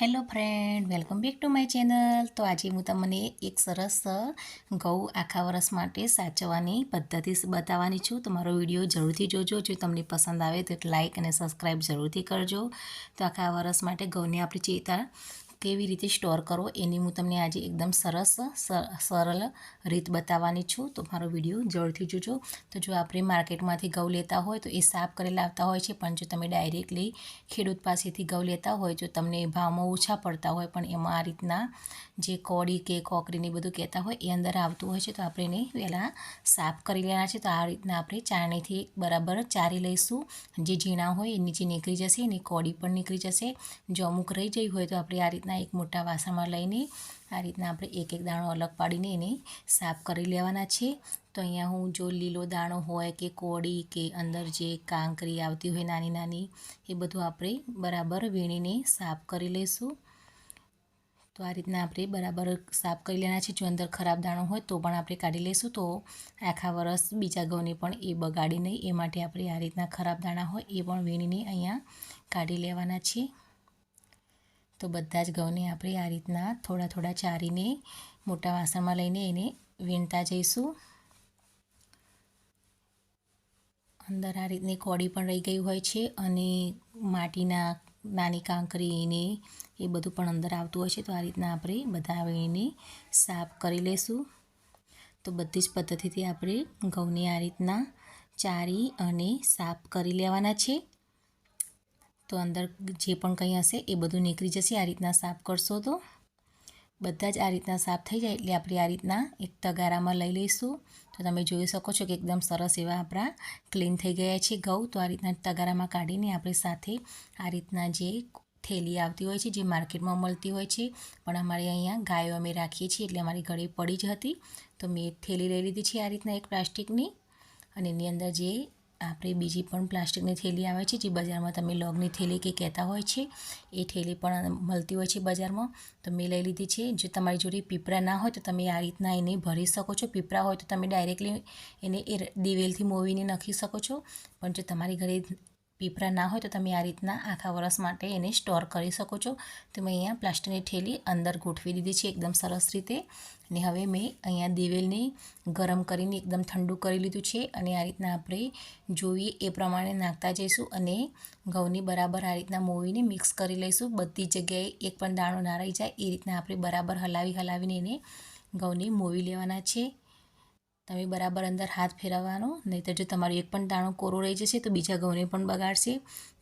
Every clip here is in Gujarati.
Hello friend welcome back to my channel તો આજે હું તમને એક સરસ ગૌ આખા વર્ષ માટે સાચવવાની પદ્ધતિ બતાવવાની છું. તો મારો વીડિયો જરૂરથી જોજો. જો તમને પસંદ આવે તો લાઇક અને સબસ્ક્રાઈબ જરૂરથી કરજો. તો આખા વરસ માટે ગૌને આપણી ચેતા કેવી રીતે સ્ટોર કરવો એની હું તમને આજે એકદમ સરસ સરળ રીત બતાવવાની છું. તો મારો વીડિયો જરૂરથી જોજો. તો જો આપણે માર્કેટમાંથી ઘઉં લેતા હોય તો એ સાફ કરેલા આવતા હોય છે, પણ જો તમે ડાયરેક્ટલી ખેડૂત પાસેથી ઘઉં લેતા હોય જો તમને ભાવમાં ઓછા પડતા હોય, પણ એમાં આ રીતના જે કોડી કે કોકરીને બધું કહેતા હોય એ અંદર આવતું હોય છે, તો આપણે એને પહેલાં સાફ કરી લેવાના છે. તો આ રીતના આપણે ચારણીથી બરાબર ચારી લઈશું. જે ઝીણા હોય એ નીચે નીકળી જશે, એની કોડી પણ નીકળી જશે. જો અમુક રહી જઈ હોય તો આપણે આ રીતના રીતના એક મોટા વાસણમાં લઈને આ રીતના આપણે એક એક દાણો અલગ પાડીને એને સાફ કરી લેવાના છે. તો અહીંયા હું જો લીલો દાણો હોય કે કોડી કે અંદર જે કાંકરી આવતી હોય નાની નાની, એ બધું આપણે બરાબર વીણીને સાફ કરી લઈશું તો આ રીતના આપણે બરાબર સાફ કરી લેવાના છે. જો અંદર ખરાબ દાણો હોય તો પણ આપણે કાઢી લઈશું તો આખા વરસ બીજા ઘઉંને પણ એ બગાડી નહીં. એ માટે આપણે આ રીતના ખરાબ દાણા હોય એ પણ વીણીને અહીંયા કાઢી લેવાના છે. તો બધા જ ઘઉંને આપણે આ રીતના થોડા થોડા ચારીને મોટા વાસણમાં લઈને એને વીણતા જઈશું. અંદર આ રીતની કોડી પણ રહી ગઈ હોય છે અને માટીના નાની કાંકરીને એ બધું પણ અંદર આવતું હોય છે તો આ રીતના આપણે બધા એને સાફ કરી લઈશું તો બધી જ પદ્ધતિથી આપણે ઘઉંને આ રીતના ચારી અને સાફ કરી લેવાના છે. તો અંદર જે પણ કંઈ હશે એ બધું નીકળી જશે. આ રીતના સાફ કરશો તો. બધા જ આ રીતના સાફ થઈ જાય એટલે આપણે આ રીતના એક તગારામાં લઈ લઈશું. તો તમે જોઈ શકો છો કે એકદમ સરસ એવા આપણા ક્લીન થઈ ગયા છે ઘઉં. તો આ રીતના તગારામાં કાઢીને આપણે સાથે આ રીતના જે થેલી આવતી હોય છે, જે માર્કેટમાં મળતી હોય છે, પણ અમારે અહીંયા ગાયો અમે રાખીએ છીએ એટલે અમારી ઘરે પડી જ હતી. તો મેં થેલી લઈ લીધી છે આ રીતના એક પ્લાસ્ટિકની. અને એની અંદર જે આપણે બીજી પણ પ્લાસ્ટિકની થેલી આવે છે, જે બજારમાં તમે લોગની થેલી કે કહેતા હોય છે, એ થેલી પણ મળતી હોય છે બજારમાં. તો મેં લઈ લીધી છે. જો તમારી જોડે પીપરા ના હોય તો તમે આ રીતના એને ભરી શકો છો. પીપરા હોય તો તમે ડાયરેક્ટલી એને એ દિવેલથી મોવીને નાખી શકો છો. પણ જો તમારી ઘરે પીપરા ના હોય તો તમે આ રીતના આખા વરસ માટે એને સ્ટોર કરી શકો છો. તો મેં અહીંયા પ્લાસ્ટિકની થેલી અંદર ગોઠવી દીધી છે એકદમ સરસ રીતે. અને હવે મેં અહીંયા દિવેલને ગરમ કરીને એકદમ ઠંડુ કરી લીધું છે. અને આ રીતના આપણે જોઈએ એ પ્રમાણે નાખતા જઈશું અને ઘઉંની બરાબર આ રીતના મોવીને મિક્સ કરી લઈશું. બધી જગ્યાએ એક પણ દાણો ના રહી જાય. એ રીતના આપણે બરાબર હલાવી હલાવીને એને ઘઉંની મોવી લેવાના છે. તમે બરાબર અંદર હાથ ફેરવવાનો, નહીંતર જો તમારો એક પણ દાણો કોરો રહી જશે તો બીજા ઘઉંને પણ બગાડશે.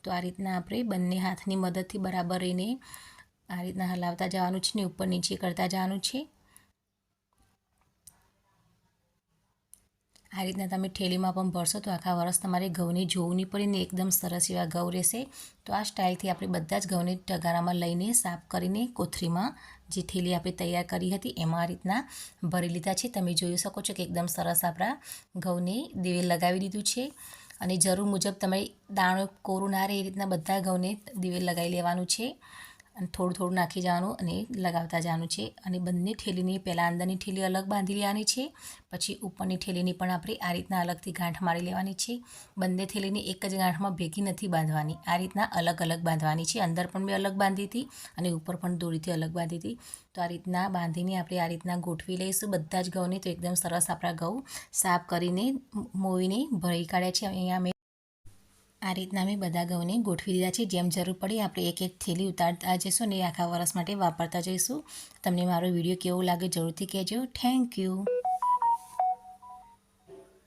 તો આ રીતના આપણે બંને હાથની મદદથી બરાબર એને આ રીતના હલાવતા જવાનું છે ને ઉપર નીચે કરતા જવાનું છે. આ રીતના તમે ઠેલીમાં પણ ભરશો તો આખા વર્ષ તમારે ઘઉંને જોવું નહીં પડે ને એકદમ સરસ એવા ઘઉં રહેશે. તો આ સ્ટાઇલથી આપણે બધા જ ઘઉંને ટગારામાં લઈને, સાફ કરીને કોથરીમાં જે થેલી આપણે તૈયાર કરી હતી એમાં આ રીતના ભરી લીધા છે. તમે જોઈ શકો છો કે એકદમ સરસ આપણા ઘઉંને દિવે લગાવી દીધું છે. અને જરૂર મુજબ તમે દાણો, કોરું ના રહે એ રીતના બધા ઘઉંને દિવે લગાવી લેવાનું છે. અને થોડું થોડું નાખી જવાનું અને લગાવતા જવાનું છે. અને બંને ઠેલીની પહેલાં અંદરની ઠેલી અલગ બાંધી લેવાની છે. પછી ઉપરની ઠેલીની પણ આપણે આ રીતના અલગથી ગાંઠ મારી લેવાની છે. બંને થેલીને એક જ ગાંઠમાં ભેગી નથી બાંધવાની. આ રીતના અલગ અલગ બાંધવાની છે. અંદર પણ મેં અલગ બાંધી હતી અને ઉપર પણ દોરીથી અલગ બાંધી હતી. તો આ રીતના બાંધીને આપણે આ રીતના ગોઠવી લઈશું. બધા જ ઘઉંને તો એકદમ સરસ આપણા ઘઉં સાફ કરીને મોવીને ભરી કાઢ્યા છે. અહીંયા મેં આ રીતના મેં બધા ઘઉંને ગોઠવી દીધા છે. જેમ જરૂર પડે આપણે એક એક થેલી ઉતારતા જઈશું ને આખા વરસ માટે વાપરતા જઈશું. તમને મારો વીડિયો કેવો લાગે જરૂરથી કહેજો. Thank you